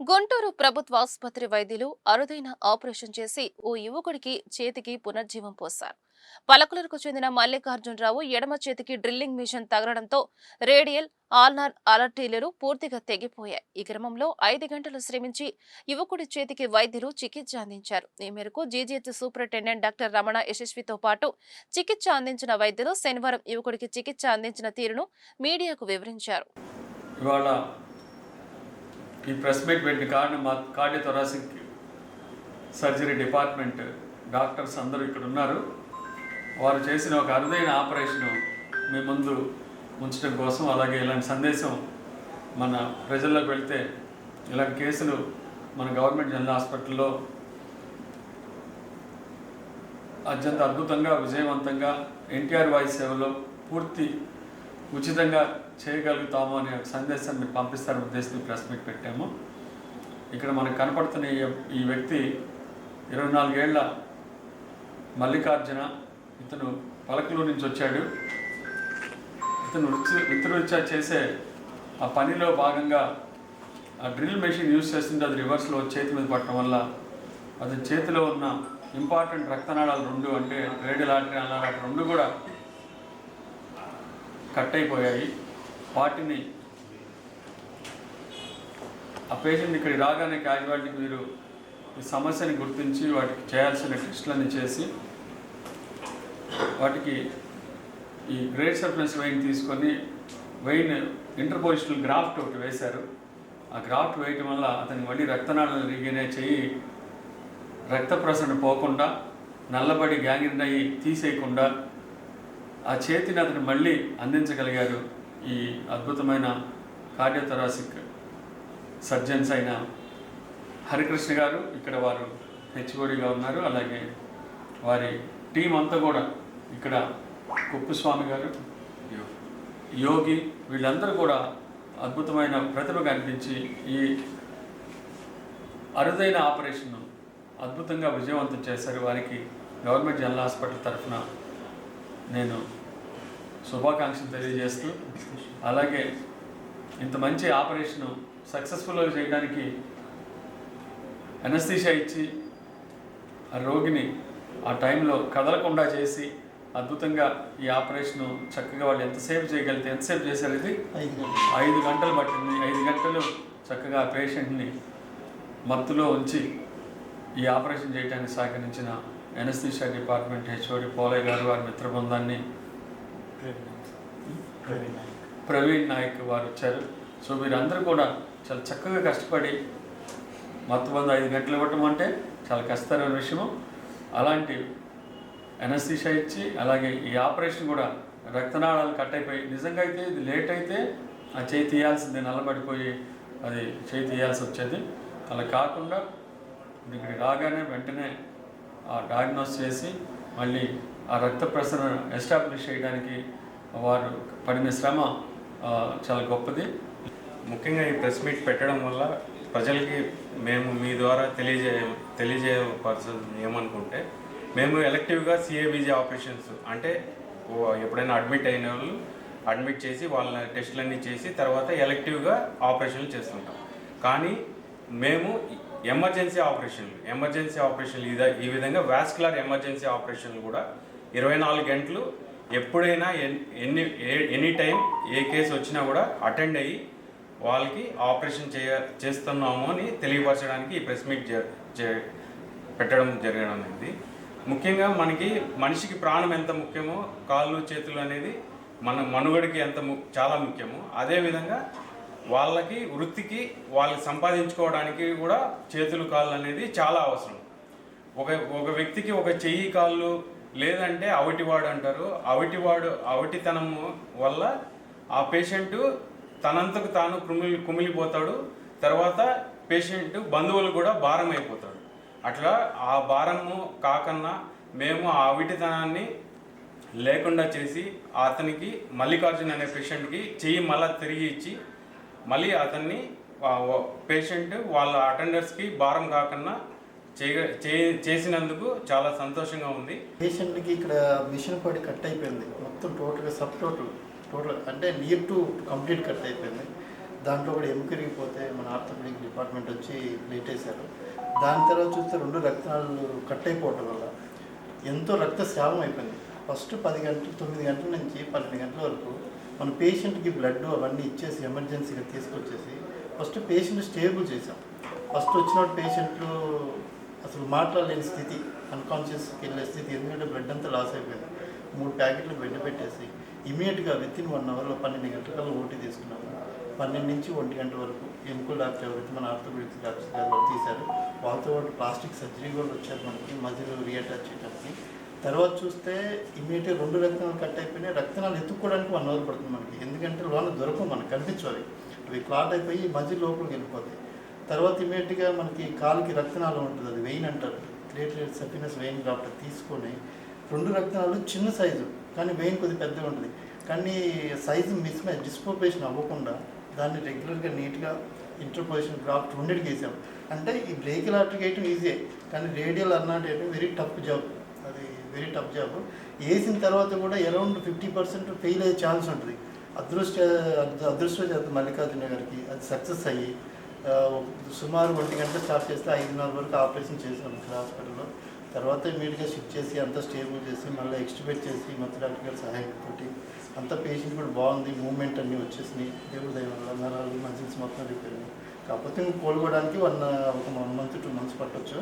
గుంటూరు ప్రభుత్వ ఆసుపత్రి వైద్యులు అరుదైన ఆపరేషన్ చేసి ఓ యువకుడికి చేతికి పునర్జీవం పోశారు. పలకులకు చెందిన మల్లికార్జునరావు ఎడమ చేతికి డ్రిల్లింగ్ మిషన్ తగలడంతో రేడియల్ ఆల్నార్ అలర్టీలు పూర్తిగా తెగిపోయాయి. ఈ క్రమంలో ఐదు గంటలు శ్రమించి యువకుడి చేతికి వైద్యులు చికిత్స అందించారు. ఈ మేరకు జీజీహెచ్ సూపరింటెండెంట్ డాక్టర్ రమణ యశస్వితో పాటు చికిత్స అందించిన వైద్యులు శనివారం యువకుడికి చికిత్స అందించిన తీరును మీడియాకు వివరించారు. ఈ ప్రెస్ మీట్ పెట్టిన కారణం మా కార్డియోథొరాసిక్ సర్జరీ డిపార్ట్మెంట్ డాక్టర్స్ అందరూ ఇక్కడ ఉన్నారు. వారు చేసిన ఒక అరుదైన ఆపరేషన్ మీ ముందు ఉంచడం కోసం అలాగే ఇలాంటి సందేశం మన ప్రజల్లోకి వెళ్తే ఇలాంటి కేసులు మన గవర్నమెంట్ జనరల్ హాస్పిటల్లో అత్యంత అద్భుతంగా విజయవంతంగా ఎన్టీఆర్ వాయిస్ సేవలో పూర్తి ఉచితంగా చేయగలుగుతాము అనే ఒక సందేశాన్ని మీరు పంపిస్తారని ఉద్దేశంతో ప్రెస్ మీట్ పెట్టాము. ఇక్కడ మనకు కనపడుతున్న ఈ- ఈ వ్యక్తి ఇరవై నాలుగేళ్ళ మల్లికార్జున ఇతను పలకలు నుంచి వచ్చాడు. ఇతను వృత్తి వృత్తిరీత్యా చేసే ఆ పనిలో భాగంగా ఆ డ్రిల్ మెషిన్ యూజ్ చేస్తుంటే అది రివర్స్లో చేతి మీద పట్టడం వల్ల అతని చేతిలో ఉన్న ఇంపార్టెంట్ రక్తనాళాలు రెండు అంటే రేడియల్ ఆర్టరీ అన్నారు రెండు కూడా కట్ అయిపోయాయి. వాటిని ఆ పేషెంట్ ఇక్కడికి రాగానే క్యాజువాలిటీకి మీరు ఈ సమస్యని గుర్తించి వాటికి చేయాల్సిన టెస్టులన్నీ చేసి వాటికి ఈ గ్రేట్ సర్ఫెన్స్ వెయిన్ తీసుకొని వెయిన్ ఇంటర్పోజిషనల్ గ్రాఫ్ట్ ఒకటి వేశారు. ఆ గ్రాఫ్ట్ వేయటం వల్ల అతనికి మళ్ళీ రక్తనాళాలు రిగినే చేయి రక్త ప్రసరణ పోకుండా నల్లబడి గ్యాంగ్రీన్ అయ్యి తీసేయకుండా ఆ చేతిని అతను మళ్ళీ అందించగలిగారు. ఈ అద్భుతమైన కార్డియోథరాసిక్ సర్జన్స్ అయిన హరికృష్ణ గారు ఇక్కడ వారు హెచ్ఓడిగా ఉన్నారు. అలాగే వారి టీం అంతా కూడా ఇక్కడ కుప్పుస్వామి గారు యోగి వీళ్ళందరూ కూడా అద్భుతమైన ప్రతిభ కనిపించి ఈ అరుదైన ఆపరేషన్ను అద్భుతంగా విజయవంతం చేశారు. వారికి గవర్నమెంట్ జనరల్ హాస్పిటల్ తరఫున నేను శుభాకాంక్షలు తెలియజేస్తూ అలాగే ఇంత మంచి ఆపరేషన్ సక్సెస్ఫుల్గా చేయడానికి ఎనస్థీషియా ఇచ్చి ఆ రోగిని ఆ టైంలో కదలకుండా చేసి అద్భుతంగా ఈ ఆపరేషన్ చక్కగా వాళ్ళు ఎంతసేపు చేయగలిగితే ఎంతసేపు చేశారు ఇది? ఐదు గంటలు పట్టింది. ఐదు గంటలు చక్కగా ఆ పేషెంట్ని మత్తులో ఉంచి ఈ ఆపరేషన్ చేయడానికి సహకరించిన ఎనస్థీషియా డిపార్ట్మెంట్ హెచ్ఓడి పోలయ్య గారు వారి మిత్ర బృందాన్ని ప్రవీణ్ నాయక్. వారు వచ్చారు. సో వీరందరూ కూడా చాలా చక్కగా కష్టపడి మొత్తం వంద ఐదు గంటలు ఇవ్వటం అంటే చాలా కష్టమైన విషయము. అలాంటి ఎనస్థీషియా ఇచ్చి అలాగే ఈ ఆపరేషన్ కూడా రక్తనాళాలు కట్ అయిపోయి నిజంగా అయితే ఇది లేట్ అయితే ఆ చేయి తీయాల్సిందే నల్లబడిపోయి అది చేయి తీయాల్సి వచ్చేది. అలా కాకుండా ఇక్కడికి రాగానే వెంటనే ఆ డయాగ్నోస్ చేసి మళ్ళీ ఆ రక్త ప్రసరణ ఎస్టాబ్లిష్ చేయడానికి వారు పడిన శ్రమ చాలా గొప్పది. ముఖ్యంగా ఈ ప్రెస్ మీట్ పెట్టడం వల్ల ప్రజలకి మేము మీ ద్వారా తెలియజేయ తెలియజేయపరచాల్సింది ఏమనుకుంటే మేము ఎలక్టివ్గా సిఏబీజీ ఆపరేషన్స్ అంటే ఎప్పుడైనా అడ్మిట్ అయిన వాళ్ళు అడ్మిట్ చేసి వాళ్ళ టెస్టులన్నీ చేసి తర్వాత ఎలక్టివ్గా ఆపరేషన్లు చేస్తుంటాం. కానీ మేము ఎమర్జెన్సీ ఆపరేషన్లు. ఎమర్జెన్సీ ఆపరేషన్లు ఇద ఈ విధంగా వాస్కులర్ ఎమర్జెన్సీ ఆపరేషన్లు కూడా ఇరవై నాలుగు గంటలు ఎప్పుడైనా ఎన్ని ఎనీ టైం ఏ కేసు వచ్చినా కూడా అటెండ్ అయ్యి వాళ్ళకి ఆపరేషన్ చేయ చేస్తున్నాము అని తెలియపరచడానికి ఈ ప్రెస్ మీట్ జ- పెట్టడం జరగడం అనేది. ముఖ్యంగా మనకి మనిషికి ప్రాణం ఎంత ముఖ్యమో కాళ్ళు చేతులు అనేది మన మనుగడికి ఎంత ము- చాలా ముఖ్యమో. అదేవిధంగా వాళ్ళకి వృత్తికి వాళ్ళు సంపాదించుకోవడానికి కూడా చేతులు కాళ్ళు అనేది చాలా అవసరం. ఒక ఒక వ్యక్తికి ఒక చెయ్యి కాళ్ళు లేదంటే అవిటివాడు అంటారు. అవిటివాడు అవిటితనము వల్ల ఆ పేషెంట్ తనంతకు తాను కుమిలి కుమిలిపోతాడు. తర్వాత పేషెంట్ బంధువులు కూడా భారం అయిపోతాడు అట్లా ఆ భారము కాకన్నా మేము ఆ అవిటితనాన్ని లేకుండా చేసి అతనికి మల్లికార్జున్ అనే పేషెంట్కి చెయ్యి మళ్ళా తిరిగి ఇచ్చి మళ్ళీ అతన్ని పేషెంట్ వాళ్ళ అటెండర్స్కి భారం కాకుండా చేయ చేసినందుకు చాలా సంతోషంగా ఉంది. పేషెంట్కి ఇక్కడ మిషన్ పడి కట్ అయిపోయింది. మొత్తం టోటల్గా సబ్ టోటల్ టోటల్ అంటే నియర్ టు కంప్లీట్ కట్ అయిపోయింది. దాంట్లో కూడా ఎముక విరిగిపోతే మన ఆర్థోపెడిక్ డిపార్ట్మెంట్ వచ్చి లేట్ వేశారు. దాని తర్వాత చూస్తే రెండు రక్తాలు కట్ అయిపోవటం వల్ల ఎంతో రక్తస్రావం అయిపోయింది. ఫస్ట్ పది గంటలు తొమ్మిది గంటల నుంచి పన్నెండు గంటల వరకు మన పేషెంట్కి బ్లడ్ అవన్నీ ఇచ్చేసి ఎమర్జెన్సీగా తీసుకొచ్చేసి ఫస్ట్ పేషెంట్ స్టేబుల్ చేసాం ఫస్ట్ వచ్చిన పేషెంట్లు అసలు మాట్లాడలేని స్థితి అన్కాన్షియస్కి వెళ్ళే స్థితి. ఎందుకంటే బ్లడ్ అంతా లాస్ అయిపోయింది. మూడు ప్యాకెట్లు బెడ్ పెట్టేసి ఇమీడియట్గా విత్ ఇన్ వన్ అవర్లో పన్నెండు గంటల ఓటీ తీసుకున్నాము పన్నెండు నుంచి ఒంటి గంట వరకు ఎముకల డాక్టర్ ఎవరైతే మన ఆర్థోపెడిక్స్ డాక్టర్ గారు తీశారు వాళ్ళతో పాటు ప్లాస్టిక్ సర్జరీ కూడా వచ్చారు మనకి మధ్యలో రీఅటాచ్ చేయడానికి తర్వాత చూస్తే ఇమీడియట్గా రెండు రక్తనాలు కట్ అయిపోయినాయి. రక్తనాలు ఎత్తుక్కోవడానికి వన్ అవర్ పడుతుంది మనకి. ఎందుకంటే లోన దొరకవు మనకు కనిపించాలి అవి. క్లాట్ అయిపోయి మధ్య లోపలికి వెళ్ళిపోతాయి. తర్వాత ఇమీడియట్గా మనకి కాలుకి రక్తనాలు ఉంటుంది అది వెయిన్ అంటారు. క్రియేటెడ్ సఫినస్ వెయిన్ డాక్టర్ తీసుకొని రెండు రక్తనాలు చిన్న సైజు కానీ వెయిన్ కొద్దిగా పెద్దగా ఉంటుంది. కానీ సైజు మిస్ మ్యాచ్ డిస్పోపేషన్ అవ్వకుండా దాన్ని రెగ్యులర్గా నీట్గా ఇంటర్పోజిషన్ గ్రాఫ్ట్ రెండింటికి వేసాం. అంటే ఈ బ్రేక్ లాటరీ వేయటం ఈజీ కానీ radial అర్నాట్ very tough job very tough job వేసిన తర్వాత కూడా అరౌండ్ ఫిఫ్టీ పర్సెంట్ ఫెయిల్ అయ్యే ఛాన్స్ ఉంటుంది. అదృష్ట అదృష్టం మల్లికార్జున గారికి అది సక్సెస్ అయ్యి సుమారు ఒంటి గంట స్టార్ట్ చేస్తే ఐదున్నర వరకు ఆపరేషన్ చేసాం ఇక్కడ హాస్పిటల్లో తర్వాత ఇమీడియట్గా షిఫ్ట్ చేసి అంతా స్టేబుల్ చేసి మళ్ళీ ఎక్స్టిమేట్ చేసి మధ్య డాక్టర్ గారి సహాయంతో అంతా పేషెంట్ కూడా బాగుంది మూమెంట్ అన్నీ వచ్చేసినాయి. దేవుడి దయ వల్ల నరాలు మజిల్స్ మొత్తం రిపేర్ కాకపోతే ఇంక కోలుకోవడానికి వన్ ఒక వన్ మంత్ టూ మంత్స్ పట్టొచ్చు.